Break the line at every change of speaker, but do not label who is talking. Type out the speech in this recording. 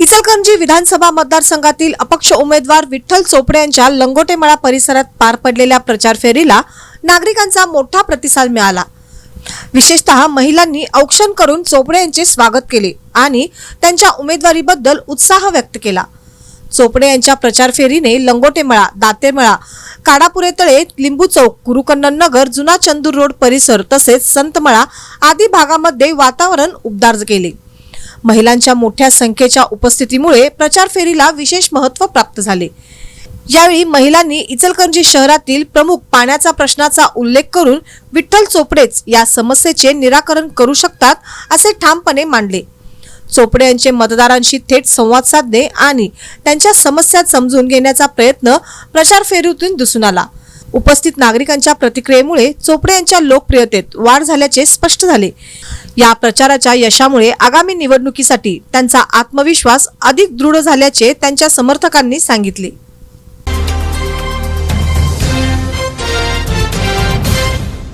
इचलकरंजी विधानसभा मतदारसंघातील अपक्ष उमेदवार विठ्ठल चोपडे यांच्या लंगोटेमळा परिसरात पार पडलेल्या प्रचार फेरीला नागरिकांचा मोठा प्रतिसाद मिळाला. विशेषतः महिलांनी औक्षण करून चोपडे यांचे स्वागत केले आणि त्यांच्या उमेदवारीबद्दल उत्साह व्यक्त केला. चोपडे यांच्या प्रचार फेरीने लंगोटेमळा दातेमळा काडापुरे तळे लिंबू चौक गुरुकन्नन नगर जुना चंदूर रोड परिसर तसेच संतमळा आदी भागामध्ये वातावरण उबदार केले. महिलांच्या मोठ्या संख्येच्या उपस्थितीमुळे प्रचार फेरीला विशेष महत्त्व प्राप्त झाले. यावेळी महिलांनी इचलकरंजी शहरातील प्रमुख पाण्याचा प्रश्नाचा उल्लेख करून विठ्ठल चोपडेच या समस्येचे निराकरण करू शकतात असे ठामपणे मांडले. चोपडे यांचे मतदारांशी थेट संवाद साधणे आणि त्यांच्या समस्या समजून घेण्याचा प्रयत्न प्रचार फेरीतून दिसून आला. उपस्थित नागरिकांच्या प्रतिक्रियेमुळे चोपडे यांच्या लोकप्रियतेत वाढ झाल्याचे स्पष्ट झाले. या प्रचाराच्या यशामुळे आगामी निवडणुकीसाठी त्यांचा आत्मविश्वास अधिक दृढ झाल्याचे त्यांच्या समर्थकांनी सांगितले.